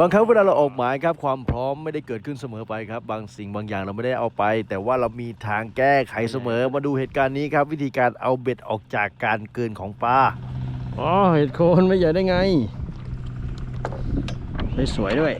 บางครั้งเวลาเราออกหมายครับความพร้อมไม่ได้เกิดขึ้นเสมอไปครับ บางสิ่งบางอย่างเราไม่ได้เอาไป แต่ว่าเรามีทางแก้ไขเสมอมาดูเหตุการณ์นี้ครับ วิธีการเอาเบ็ดออกจากการเกินของปลาอ๋อเห็ดโคนไม่ใหญ่ได้ไง ไม่สวยด้วย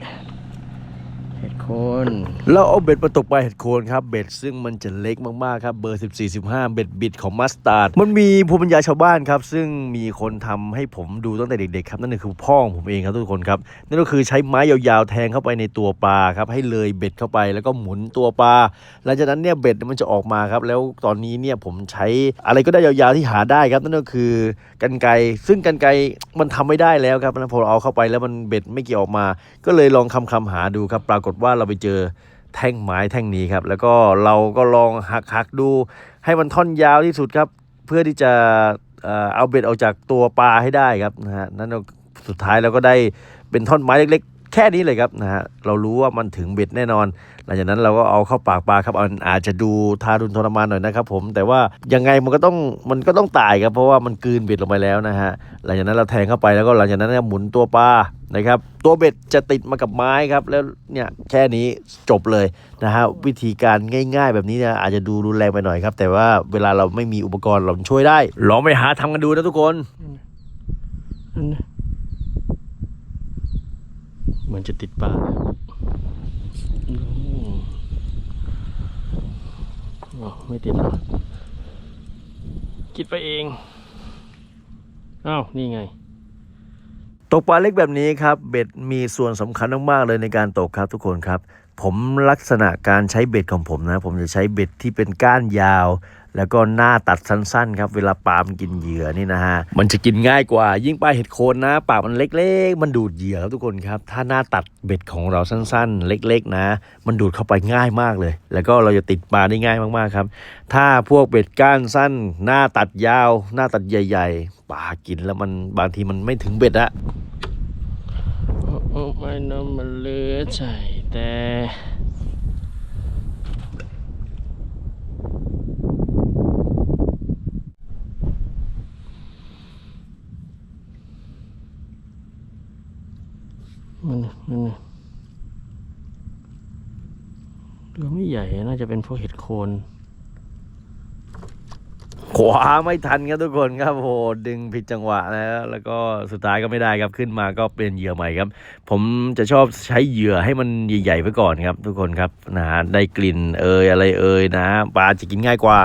โคนเราเอาเบ็ดมาตกปลาเห็ดโคนครับเบ็ดซึ่งมันจะเล็กมากๆครับเบอร์ 14 15 เบ็ดบิดของมัสตาร์ดมันมีภูมิปัญญาชาวบ้านครับซึ่งมีคนทำให้ผมดูตั้งแต่เด็กๆครับนั่นคือพ่อของผมเองครับทุกคนครับนั่นก็คือใช้ไม้ยาวๆแทงเข้าไปในตัวปลาครับให้เลยเบ็ดเข้าไปแล้วก็หมุนตัวปลาหลังจากนั้นเนี่ยเบ็ดมันจะออกมาครับแล้วตอนนี้เนี่ยผมใช้อะไรก็ได้ยาวๆที่หาได้ครับนั่นก็คือกันไกซึ่งกันไกมันทำไม่ได้แล้วครับพอเราเอาเข้าไปแล้วมันเบ็ดไม่เกี่ยวออกมา ก็เลยลองคำคำหาดูครับปรากฏว่าาเราไปเจอแท่งไม้แท่งนี้ครับ แล้วก็เราก็ลองหักหักดู ให้มันท่อนยาวที่สุดครับ เพื่อที่จะเอาเบ็ดออกจากตัวปลาให้ได้ครับนะฮะนั่นสุดท้ายเราก็ได้เป็นท่อนไม้เล็กๆ แค่นี้เลยครับนะฮะเรารู้ว่ามันถึงเบ็ดแน่นอน หลังจากนั้นเราก็เอาเข้าปากปลาครับอันอาจจะดูทารุณทรมานหน่อยนะครับ ผมแต่ว่ายังไงมันก็ต้องมันก็ต้องตายครับเพราะว่ามันกืนเบ็ดลงไปแล้วนะฮะหลังจากนั้นเราแทงเข้าไปแล้วก็หลังจากนั้นหมุนตัวปลา นะครับ ตัวเบ็ดจะติดมากับไม้ครับ แล้วเนี่ยแค่นี้จบเลยนะฮะวิธีการง่ายๆ แบบนี้เนี่ยอาจจะดูรุนแรงไปหน่อยครับ แต่ว่าเวลาเราไม่มีอุปกรณ์เราช่วยได้ ลองไปหาทำกันดูนะทุกคน เหมือนจะติดปลาไม่ติดหรอคิดไปเอง อ้าว นี่ไง ตกปลาเล็กแบบนี้ครับเบ็ดมีส่วนสำคัญมากๆเลยในการตกครับทุกคนครับ ผมลักษณะการใช้เบ็ดของผมนะ ผมจะใช้เบ็ดที่เป็นก้านยาว แล้วก็หน้าตัดสั้นๆ ครับ เวลาปลามกินเหยื่อนี่นะฮะ มันจะกินง่ายกว่า ยิ่งปลาเห็ดโคนนะปากมันเล็กๆ มันดูดเหยื่อครับทุกคนครับ ถ้าหน้าตัดเบ็ดของเราสั้นๆ เล็กๆ นะ มันดูดเข้าไปง่ายมากเลย แล้วก็เราจะติดปลาได้ง่ายมากๆครับ ถ้าพวกเบ็ดก้านสั้น หน้าตัดยาว หน้าตัดใหญ่ ๆปลากินแล้วมันบางทีมันไม่ถึงเบ็ดอะโอ้โอ้ไม่น้ำมันเลือใจ แต่มันมันเรือไม่ใหญ่น่าจะเป็นพวกเห็ดโคน ขวาไม่ทันครับทุกคนครับโหดึงผิดจังหวะนะแล้วก็สุดท้ายก็ไม่ได้ครับขึ้นมาก็เป็นเหยื่อใหม่ครับ ผมจะชอบใช้เหยื่อให้มันใหญ่ๆไว้ก่อนครับ ทุกคนครับนะฮะได้กลิ่นเอยอะไรเอยนะปลาจะกินง่ายกว่า